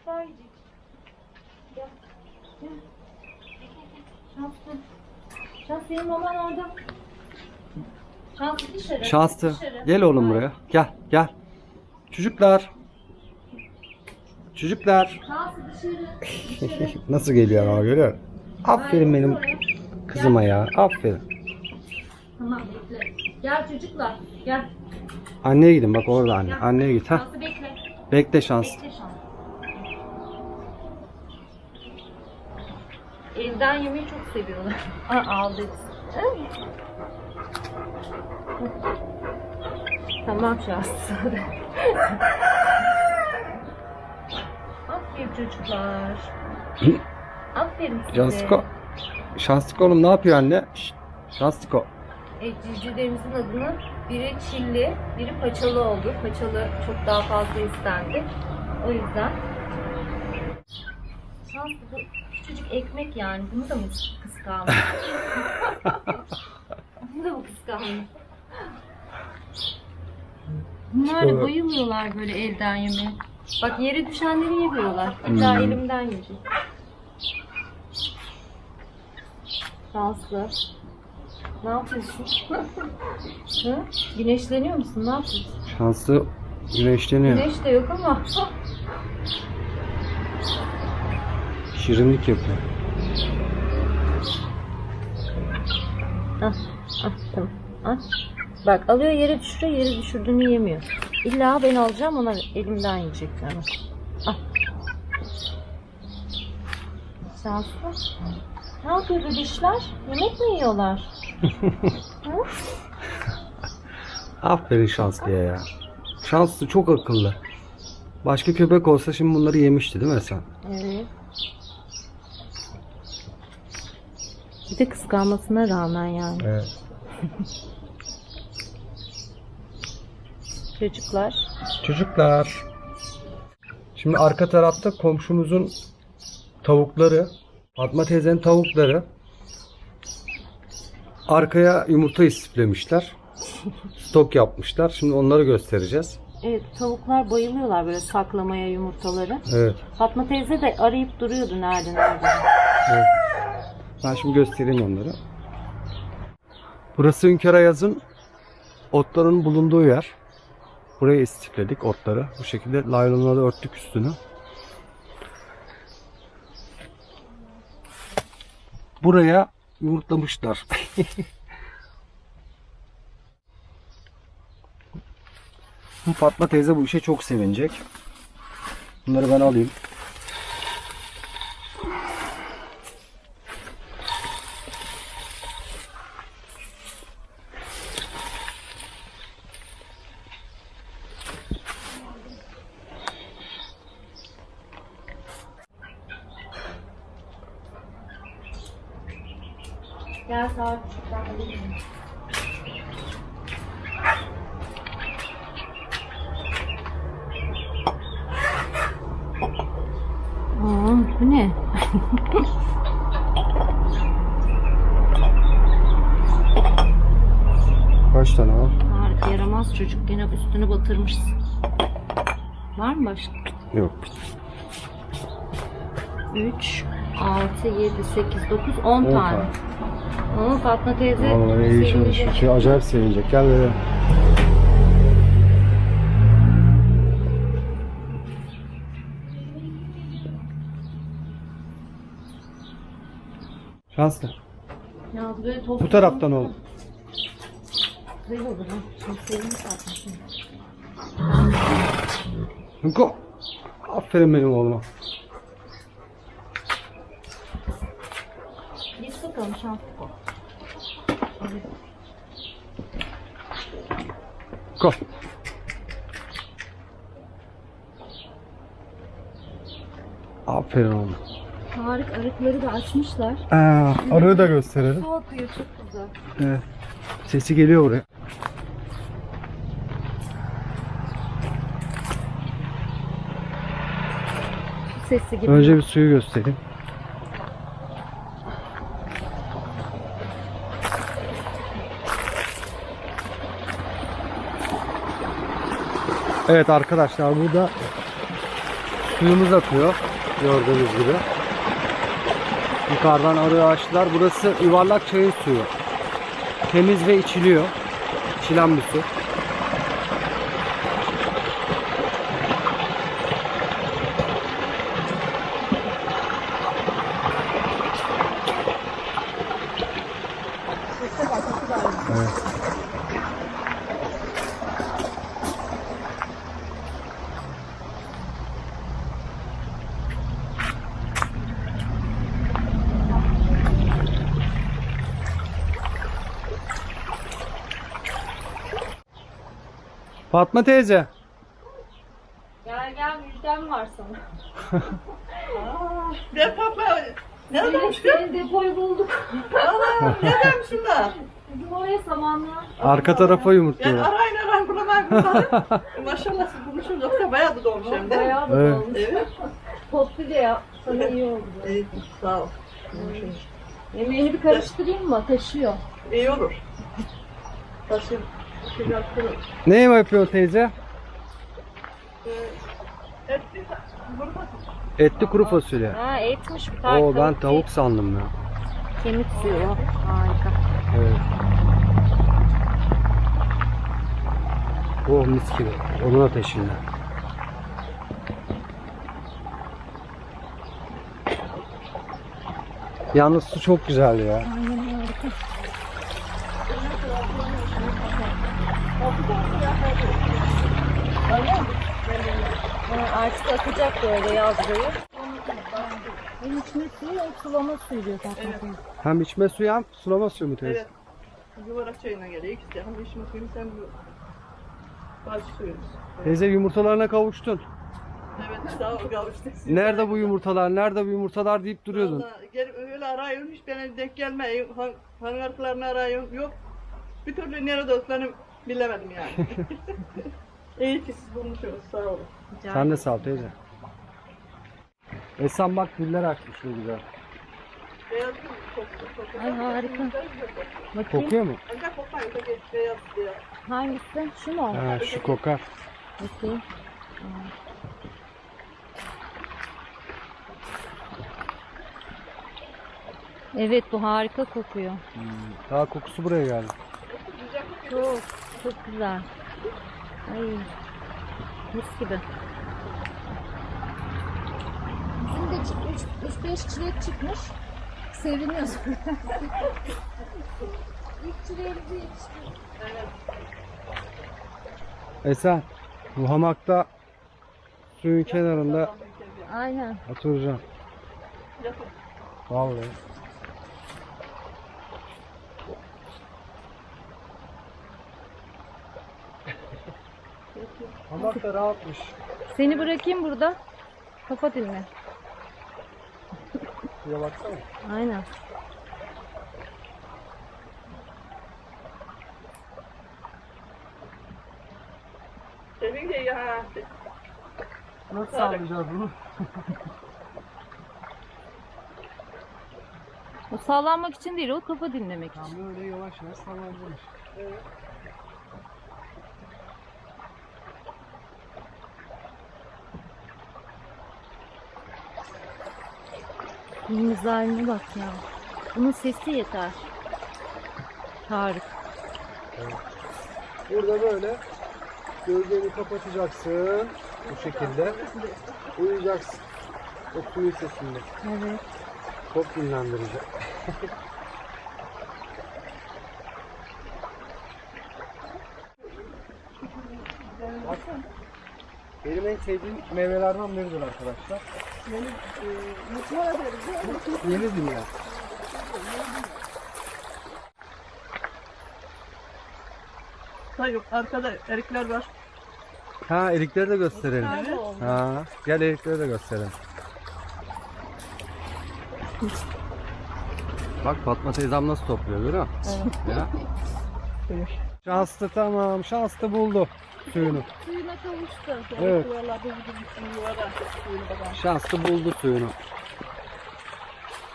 çocuklar yiyecek. Gel. Gel. Şanslı. Şans senin maman orada. Şanslı dışarı. Şanslı. Dışarı. Gel oğlum buraya. Gel gel. Çocuklar. Çocuklar. Şanslı dışarı. Dışarı. Nasıl geliyor ama görüyor musun? Aferin benim Oraya. kızıma ya. Aferin. Tamam bekle. Gel çocuklar. Gel. Anneye gidin bak orada anne. Anneye git ha. Şanslı bekle. Bekle şans. Bekle Evden yemeği çok seviyorlar. Aa, aldı. tamam şanslı. Aferin çocuklar. Aferin size. Şanslıko. Şanslıko oğlum ne yapıyor anne? Şşt, Şanslıko. E, civcivlerimizin adını biri çilli, biri paçalı oldu. Paçalı çok daha fazla istendi. O yüzden. Şanslı bu küçücük ekmek yani. Bunu da mı kıskandı? Bunu da mı kıskandı? Bunlar da bayılıyorlar böyle evden yemeğe. Bak yere düşenleri yemiyorlar. İlla Hmm. elimden yiyecek. Şanslı. Ne yapıyorsun? Hı? Güneşleniyor musun? Ne yapıyorsun? Şanslı güneşleniyor. Güneş de yok ama. Şirinlik yapıyor. ah, ah, tamam. Ah. Bak alıyor yere düşürüyor, yere düşürdüğünü yemiyor. İlla ben alacağım ona elimden yiyecekler. Ah. Şanslı. Ne yapıyor bebişler? Yemek mi yiyorlar? Hı? Aferin Şanslı'ya ya. Şanslı çok akıllı. Başka köpek olsa şimdi bunları yemişti değil mi sen? Evet. Bir de kıskanmasına rağmen yani. Evet. Çocuklar. Çocuklar. Şimdi arka tarafta komşumuzun tavukları, Fatma teyzenin tavukları arkaya yumurta istiflemişler. Stok yapmışlar. Şimdi onları göstereceğiz. Evet tavuklar bayılıyorlar böyle saklamaya yumurtaları. Evet. Fatma teyze de arayıp duruyordu nerede nerede. Ben şimdi göstereyim onları. Burası Hünkar Ayaz'ın otların bulunduğu yer. Buraya istifledik otları. Bu şekilde laylonla örttük üstünü. Buraya yumurtlamışlar. Fatma teyze bu işe çok sevinecek. Bunları ben alayım. Gel saat çocuklar alayım. Aa, bu ne? Kaç tane var? Harika yaramaz çocuk gene üstünü batırmışsın. Var mı başka? Yok. 3, 6, 7, 8, 9, 10 On tane. tane. Ama Fatma teyze Vallahi iyi çalışıyor. Şey, acayip sevinecek. Gel böyle. Şanslı. Ya böyle Bu taraftan ol. Güzel olur ha. Çok sevimli Fatma. Aferin benim oğluma. Git bakalım şanslı ol. Ko. Aferin oğlum. Tarık arıkları da açmışlar. Aa, arığı da gösterelim. Su akıyor çok güzel. Evet. Sesi geliyor buraya. Sesi gibi. Önce bir suyu göstereyim. Evet arkadaşlar burada Suyumuz akıyor. Gördüğünüz gibi. Yukarıdan arı açtılar. Burası yuvarlak çayın suyu. Temiz ve içiliyor. İçilen bir su. Evet. Fatma teyze. Gel gel müjdem var sana. Ne papa? Ne Senin, depoyu bulduk. Allah ne demiş şunlar? Bizim oraya samanla. Arka tarafa Yani yumurtluyor. arayın arayın bulamayın bunları. Maşallah siz bulmuşsunuz yoksa bayağı da dolmuş hem de. Bayağı da Evet. olmuş. Evet. Tostlu de ya. Sana iyi oldu. İyi, sağ ol. Yemeğini bir karıştırayım mı? Taşıyor. İyi olur. Taşın. Ne yapıyorsun teyze? Etli kuru fasulye. Ha etmiş bir tane Oo ben tavuk sandım ya. Kemik suyu. Harika. Evet. Oh mis gibi. Onun ateşinde. Yalnız su çok güzel ya. Aynen Ha, artık akacak böyle yaz boyu. Hem içme suyu hem sulama suyu diyor zaten. Hem içme suyu hem sulama suyu mu teyze? Evet. Yuvarak çayına geliyor. İkisi de. Hem içme suyumuz hem bu. Bazı suyumuz. Teyze yumurtalarına kavuştun. Evet sağ ol kavuştuk. Nerede bu yumurtalar? Nerede bu yumurtalar deyip duruyordun. Vallahi gel öyle arıyorum hiç bana denk gelmeyin. Han, hangarlarını arıyorum. Yok. Bir türlü nerede olduklarını bilemedim yani. İyi ki siz bulmuşsunuz. Sağ olun. Sen de sağ ol teyze. Esen bak güller açmış ne güzel. Beyaz mı? Çok, çok, çok. Ay, harika. Bakayım. Kokuyor mu? Ancak beyaz. Hangisi? Şu mu? Ha, şu kokar. Bakayım. Evet bu harika kokuyor. Daha kokusu buraya geldi. Çok çok güzel. Ay mis gibi. Bizim de çıkmış, 3-5 çilek çıkmış. Seviniyoruz. İlk çileğimizi yetiştirdik. Esen bu hamakta suyun kenarında Aynen. oturacaksın. Yapın. Vallahi. Hamak da rahatmış. Seni bırakayım burada. Kafa dinle. Şuraya baksana. Aynen. Evin de ya. Nasıl sağlayacağız bunu? O sağlanmak için değil, o kafa dinlemek için. Tam böyle yavaş yavaş sallanacağız. Dilimiz haline bak ya. Bunun sesi yeter. Tarık. Burada böyle gözlerini kapatacaksın. Bu şekilde. Uyuyacaksın. O suyun sesinde. Evet. Çok dinlendirici. Benim en sevdiğim meyvelerden biridir arkadaşlar. Yeni dünya. Hayır yok arkada erikler var. Ha erikleri de gösterelim. Evet. Ha, gel erikleri de gösterelim. Bak Fatma teyzem nasıl topluyor görüyor musun? Ya. Şanslı tamam. Şanslı buldu suyunu. Suyuna kavuştu. Evet. Yuvarlarda bir yuvada. Suyunu bakalım. Şanslı buldu suyunu.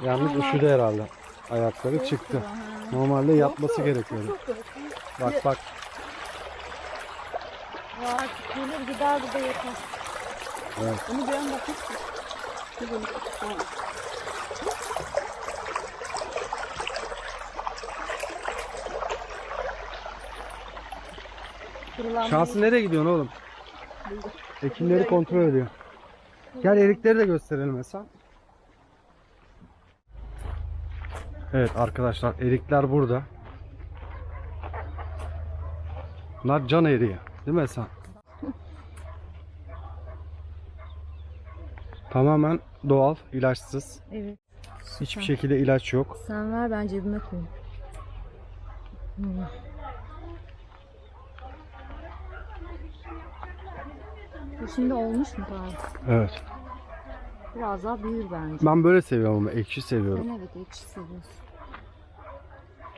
Yalnız üşüdü herhalde. Ayakları çıktı. Normalde yapması gerekiyordu. Bak bak. Artık gelir gider bu da yeter. Evet. Onu beğen bakayım. Bir bunu- Tamam. Kırılan Şansı nereye gidiyorsun oğlum? Ekinleri kontrol ediyor. Gel erikleri de gösterelim mesela. Evet arkadaşlar erikler burada. Bunlar can eriği. Değil mi Esen? Tamamen doğal, ilaçsız. Evet. Hiçbir şekilde ilaç yok. Sen ver ben cebime koyayım. Hmm. Bu şimdi olmuş mu daha? Evet. Biraz daha büyür bence. Ben böyle seviyorum ama ekşi seviyorum. Ben evet ekşi seviyorsun.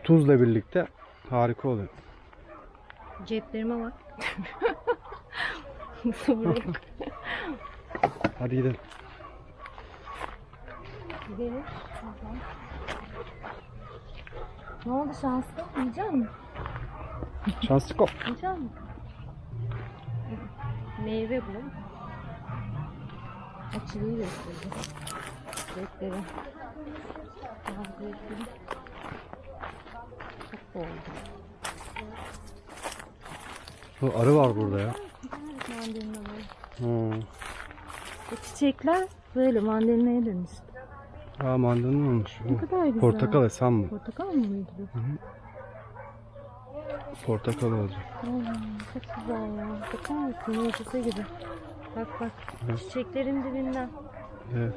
Tuzla birlikte harika oluyor. Ceplerime bak. Buraya Hadi gidelim. gidelim. Ne oldu şanslı? Yiyecek misin? Şanslı kop. Yiyecek misin? Meyve bu. Açılıyı göstereceğim. Cepleri. Daha cepleri. Çok oldu. Bu arı var burada ya. Mandalina var. Hmm. Bu çiçekler böyle mandalinaya dönüştü. Aa mandalina olmuş. Ne kadar güzel. Portakal esen mi? Portakal mıydı bu? Portakal olacak. Çok güzel ya. Bakar mısın? Mucize gibi. Bak bak. Çiçeklerin dibinden Evet.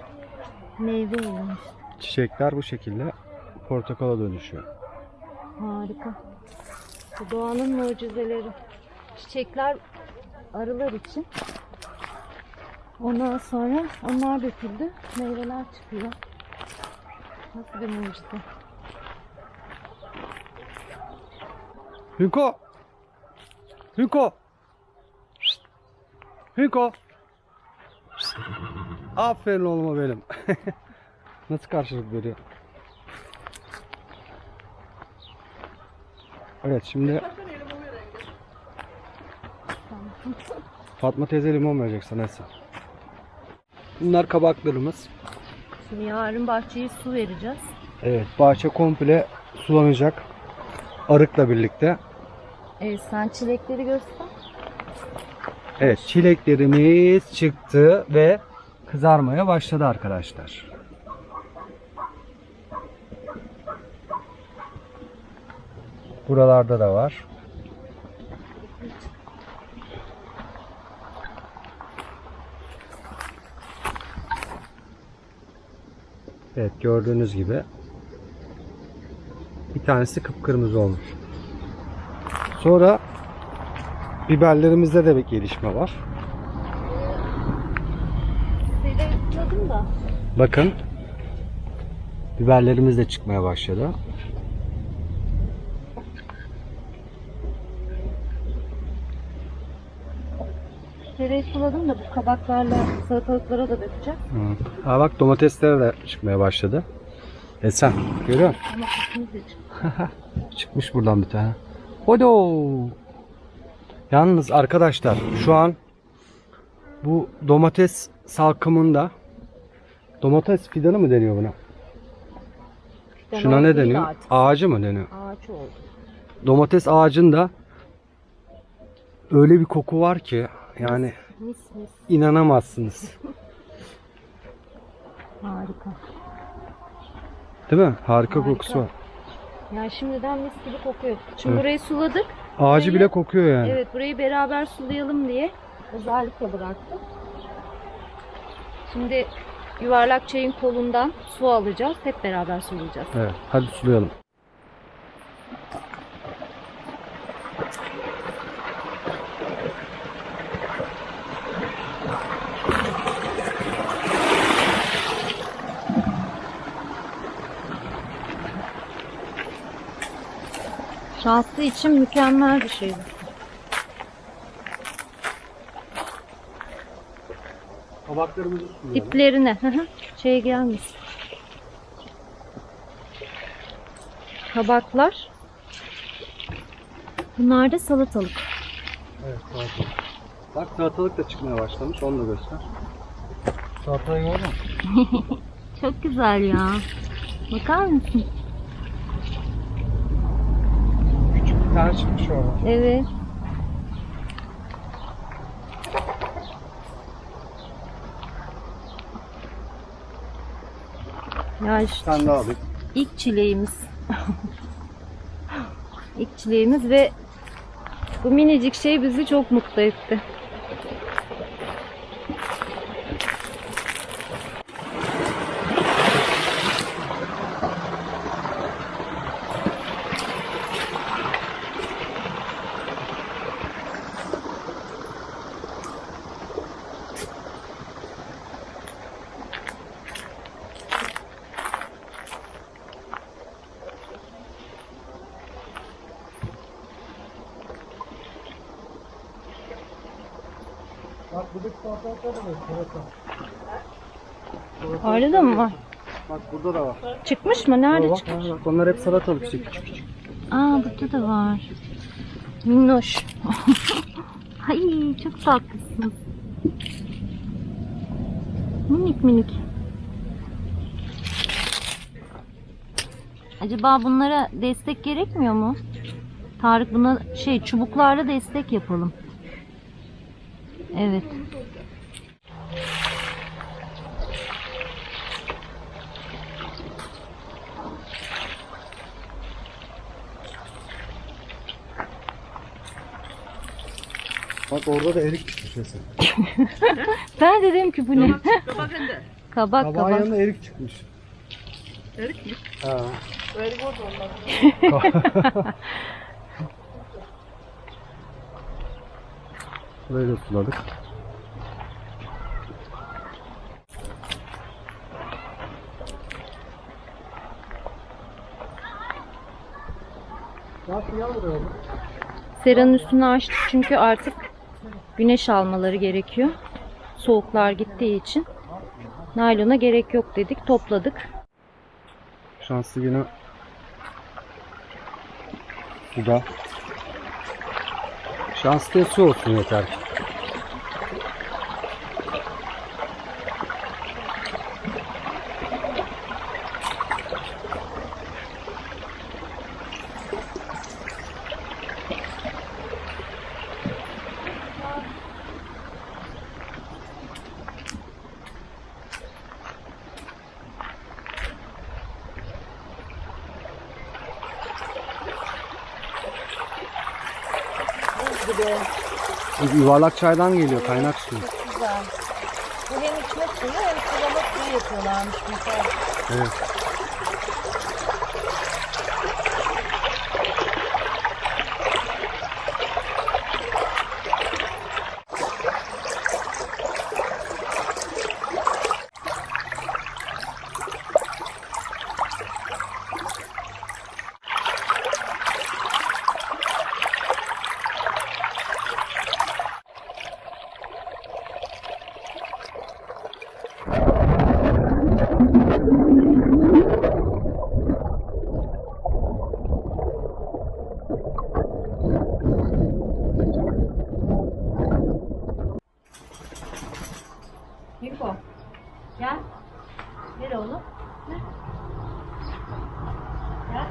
meyve olmuş. Çiçekler bu şekilde portakala dönüşüyor. Harika. Bu doğanın mucizeleri. Çiçekler arılar için. Ondan sonra onlar döküldü. Meyveler çıkıyor. Nasıl bir mucize. Hüko! Hüko! Hüko! Aferin oğluma benim. Nasıl karşılık veriyor? Evet şimdi Fatma teyze limon verecek sana Esen. Bunlar kabaklarımız. Şimdi yarın bahçeye su vereceğiz. Evet bahçe komple sulanacak. Arıkla birlikte. Evet sen çilekleri göster. Evet çileklerimiz çıktı ve kızarmaya başladı arkadaşlar. Buralarda da var. Evet gördüğünüz gibi bir tanesi kıpkırmızı olmuş. Sonra biberlerimizde de bir gelişme var. Isladım da. Bakın. Biberlerimiz de çıkmaya başladı. Tereyi suladım da bu kabaklarla salatalıklara da dökeceğim. Hı. Aa bak domatesler de çıkmaya başladı. Esen görüyor musun? Kısmımız da çıktı. Çıkmış buradan bir tane. Hodo. Yalnız arkadaşlar şu an bu domates salkımında domates fidanı mı deniyor buna? Şuna Devam ne deniyor? artık. Ağacı mı deniyor? Ağaç oldu. Domates ağacında öyle bir koku var ki yani Mis mis. inanamazsınız. Harika. Değil mi? Harika, Harika. kokusu var. Yani şimdiden mis gibi kokuyor. Şimdi Evet. burayı suladık. Ağacı Burayı- bile kokuyor yani. Evet burayı beraber sulayalım diye özellikle bıraktım. Şimdi yuvarlak çayın kolundan su alacağız. Hep beraber sulayacağız. Evet, hadi sulayalım. Şanslı için mükemmel bir şey bu. Kabaklarımızı sulayalım. Diplerine şey gelmiş. Kabaklar. Bunlar da salatalık. Evet, salatalık. Bak salatalık da çıkmaya başlamış. Onu da göster. Salatayı gördün mü? Çok güzel ya. Bakar mısın? Tane çıkmış orada. Evet. Ya işte tane daha alayım. ilk çileğimiz. ilk çileğimiz ve bu minicik şey bizi çok mutlu etti. Salatalıklar da mı var? Bak burada da var. Çıkmış mı? Nerede bak, çıkmış? bak, onlar hep salatalık işte küçük küçük. Aa burada da var. Minnoş. Ay çok tatlısınız. Minik minik. Acaba bunlara destek gerekmiyor mu? Tarık buna şey çubuklarla destek yapalım. Evet. Bak orada da erik çıkmış mesela. Ben de dedim ki bu ne? Kabak kabak Kabağın kabak. yanında erik çıkmış. Erik mi? Ha. Erik oldu onlar. Burayı da suladık. Seranın üstünü açtık çünkü artık güneş almaları gerekiyor. Soğuklar gittiği için naylona gerek yok dedik. Topladık. Şanslı yine suda. Şanslı su olsun yeter ki. Bu Yuvarlak çaydan geliyor kaynak suyu. Güzel. Bu hem içme suyu hem sulama suyu yapıyorlarmış mesela. Evet. Yuko. Gel. Gel oğlum. Gel.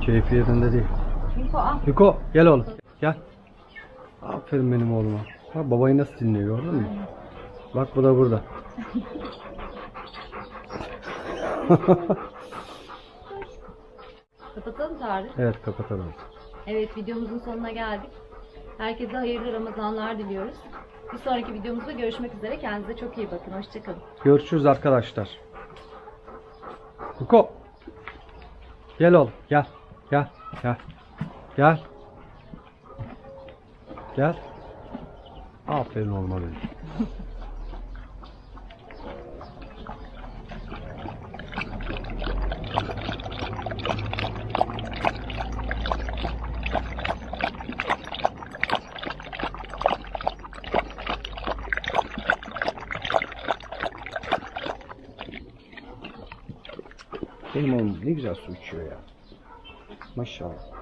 Keyfi yerinde değil. Yuko al. Yuko gel oğlum. Gel. Aferin benim oğluma. Bak babayı nasıl dinliyor gördün mü? Bak bu da burada. Kapatalım Tarık. evet kapatalım. Evet videomuzun sonuna geldik. Herkese hayırlı Ramazanlar diliyoruz. Bir sonraki videomuzda görüşmek üzere. Kendinize çok iyi bakın. Hoşçakalın. Görüşürüz arkadaşlar. Yuko. Gel oğlum gel. Gel. Gel. Gel. Gel. Aferin oğluma benim. Su içiyor ya. Maşallah.